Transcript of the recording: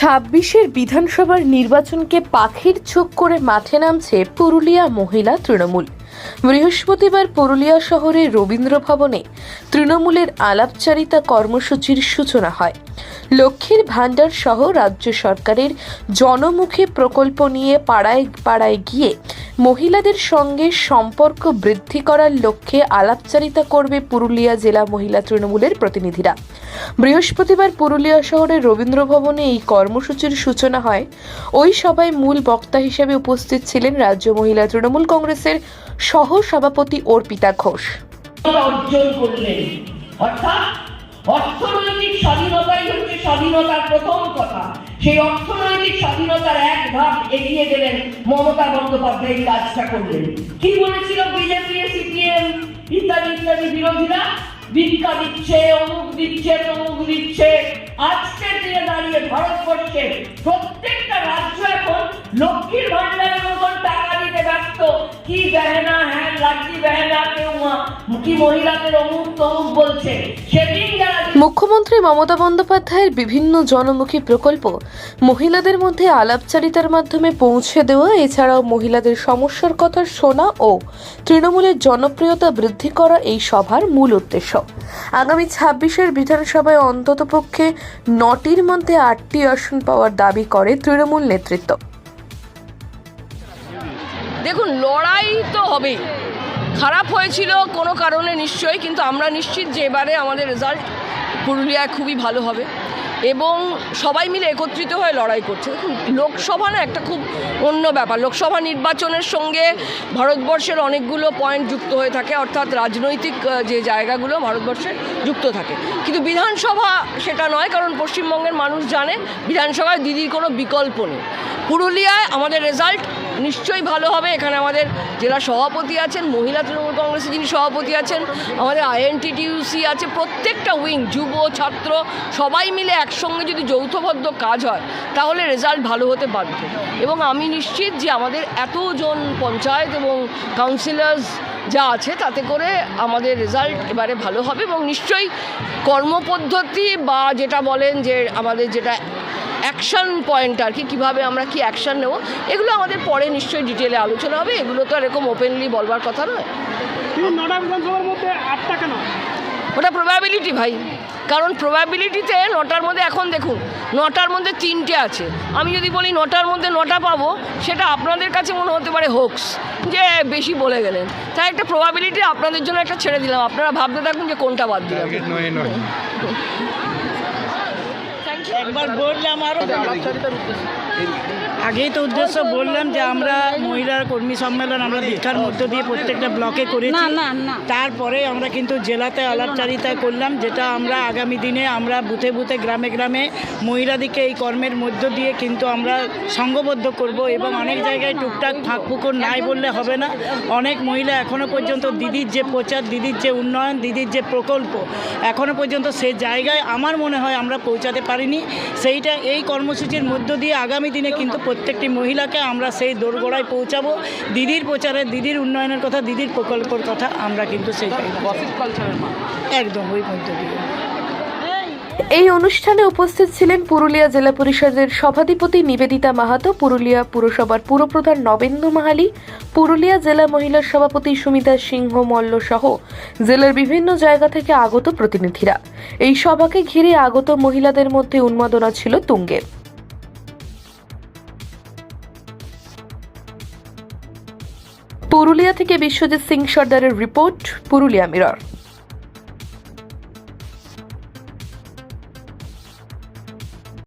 ছাব্বিশের বিধানসভার নির্বাচনকে পাখির চোখ করে মাঠে নামছে পুরুলিয়া মহিলা তৃণমূল। বৃহস্পতিবার পুরুলিয়া শহরের রবীন্দ্র ভবনে তৃণমূলের আলাপচারিতা কর্মসূচির সূচনা হয়। লক্ষ্মীর ভাণ্ডার সহ রাজ্য সরকারের জনমুখী প্রকল্প নিয়ে পাড়ায় পাড়ায় গিয়ে মহিলাদের সঙ্গে সম্পর্ক বৃদ্ধি করার লক্ষ্যে আলাপচারিতা করবে পুরুলিয়া জেলা মহিলা তৃণমূলের প্রতিনিধিরা। বৃহস্পতিবার পুরুলিয়া শহরের রবীন্দ্র ভবনে এই কর্মসূচির সূচনা হয়। ওই সভায় মূল বক্তা হিসেবে উপস্থিত ছিলেন রাজ্য মহিলা তৃণমূল কংগ্রেসের সহ সভাপতি অর্পিতা ঘোষ। অর্জন করলেন অর্থাৎ অর্থনৈতিক স্বাধীনতাই হচ্ছে স্বাধীনতার প্রথম কথা। সেই অর্থনৈতিক স্বাধীনতার এক ধাপ এগিয়ে গেলেন মমতা বন্দ্যোপাধ্যায় কাজটা করলেন। কি বলেছিল বিজেপি, সিপিএম ইত্যাদি ইত্যাদি বিরোধীরা? ভিক্ষা দিচ্ছে, অমুক দিচ্ছে, তমুক দিচ্ছে। আজকের দিনে দাঁড়িয়ে ভারতবর্ষে প্রত্যেকটা রাজ্য এখন লক্ষ্মীর ভান্ডারের বেহেনা হ্যাঁ বেহেনা কেউ মা- কি মহিলাদের অমুক তমুক বলছে সেদিন মুখ্যমন্ত্রী মমতা বন্দ্যোপাধ্যায়ের বিভিন্ন জনমুখী প্রকল্প মহিলাদের মধ্যে আলাপচারিতার মাধ্যমে পৌঁছে দেওয়া, এছাড়াও মহিলাদের সমস্যার কথা শোনা ও তৃণমূলের জনপ্রিয়তা বৃদ্ধি করা এই সভার মূল উদ্দেশ্য। আগামী ছাব্বিশের বিধানসভায় অন্ততপক্ষে নটির মধ্যে আটটি আসন পাওয়ার দাবি করে তৃণমূল নেতৃত্ব। দেখুন, লড়াই তো হবেই। খারাপ হয়েছিল কোনো কারণে নিশ্চয়ই, কিন্তু আমরা নিশ্চিত যে এবারে আমাদের রেজাল্ট পুরুলিয়ায় খুবই ভালো হবে এবং সবাই মিলে একত্রিত হয়ে লড়াই করছে। দেখুন, লোকসভা না একটা খুব অন্য ব্যাপার। লোকসভা নির্বাচনের সঙ্গে ভারতবর্ষের অনেকগুলো পয়েন্ট যুক্ত হয়ে থাকে, অর্থাৎ রাজনৈতিক যে জায়গাগুলো ভারতবর্ষে যুক্ত থাকে। কিন্তু বিধানসভা সেটা নয়, কারণ পশ্চিমবঙ্গের মানুষ জানে, বিধানসভায় দিদির কোনো বিকল্প নেই। পুরুলিয়ায় আমাদের রেজাল্ট নিশ্চয়ই ভালো হবে। এখানে আমাদের জেলা সভাপতি আছেন, মহিলা তৃণমূল কংগ্রেসের যিনি সভাপতি আছেন, আমাদের আইএনটিটিউসি আছে, প্রত্যেকটা উইং, যুব, ছাত্র, সবাই মিলে একসঙ্গে যদি যৌথবদ্ধ কাজ হয়, তাহলে রেজাল্ট ভালো হতে বাধ্য এবং আমি নিশ্চিত যে আমাদের এতজন পঞ্চায়েত এবং কাউন্সিলার্স যা আছে, তাতে করে আমাদের রেজাল্ট এবারে ভালো হবে এবং নিশ্চয়ই কর্মপদ্ধতি বা যেটা বলেন যে আমাদের যেটা অ্যাকশন পয়েন্ট আর কি কীভাবে আমরা কি অ্যাকশন নেব এগুলো আমাদের পরে নিশ্চয়ই ডিটেলে আলোচনা হবে। এগুলো তো আর এরকম ওপেনলি বলবার কথা নয়। নটা বিধানসভার মধ্যে আটটা কেন? ওটা প্রবাবিলিটি ভাই। কারণ প্রবাবিলিটিতে নটার মধ্যে এখন দেখুন নটার মধ্যে তিনটে আছে। আমি যদি বলি নটার মধ্যে নটা পাবো সেটা আপনাদের কাছে মনে হতে পারে হোক্স যে বেশি বলে গেলেন। তাই একটা প্রবাবিলিটি আপনাদের জন্য একটা ছেড়ে দিলাম। আপনারা ভাবতে থাকুন যে কোনটা বাদ দিলাম। একবার বললাম আরও আগেই তো উদ্দেশ্য বললাম যে আমরা মহিলার কর্মী সম্মেলন আমরা দীক্ষার মধ্য দিয়ে প্রত্যেকটা ব্লকে করেছি। তারপরে আমরা কিন্তু জেলাতে আলাপচারিতা করলাম যেটা আমরা আগামী দিনে আমরা বুথে বুথে গ্রামে গ্রামে মহিলাদিকে এই কর্মের মধ্য দিয়ে কিন্তু আমরা সংঘবদ্ধ করব এবং অনেক জায়গায় টুকটাক ফাঁক ফুকর নাই বললে হবে না। অনেক মহিলা এখনও পর্যন্ত দিদির যে প্রচার দিদির যে উন্নয়ন দিদির যে প্রকল্প এখনও পর্যন্ত সে জায়গায় আমার মনে হয় আমরা পৌঁছাতে পারিনি। সেইটা এই কর্মসূচির মধ্য দিয়ে আগামী দিনে কিন্তু প্রত্যেকটি মহিলাকে আমরা সেই দোরগোড়ায় পৌঁছাবো। দিদির প্রচারে দিদির উন্নয়নের কথা দিদির প্রকল্পের কথা আমরা কিন্তু সেই একদম ওই মধ্য দিয়ে। এই অনুষ্ঠানে উপস্থিত ছিলেন পুরুলিয়া জেলা পরিষদের সভাধিপতি নিবেদিতা মাহাতো পুরুলিয়া পুরসভার পুরপ্রধান নবেন্দু মাহালি পুরুলিয়া জেলা মহিলা সভাপতি সুমিতা সিংহ মল্ল সহ জেলার বিভিন্ন জায়গা থেকে আগত প্রতিনিধিরা। এই সভাকে ঘিরে আগত মহিলাদের মধ্যে উন্মাদনা ছিল তুঙ্গে। পুরুলিয়া থেকে বিশ্বজিৎ সিং সর্দারের রিপোর্ট পুরুলিয়া মিরর।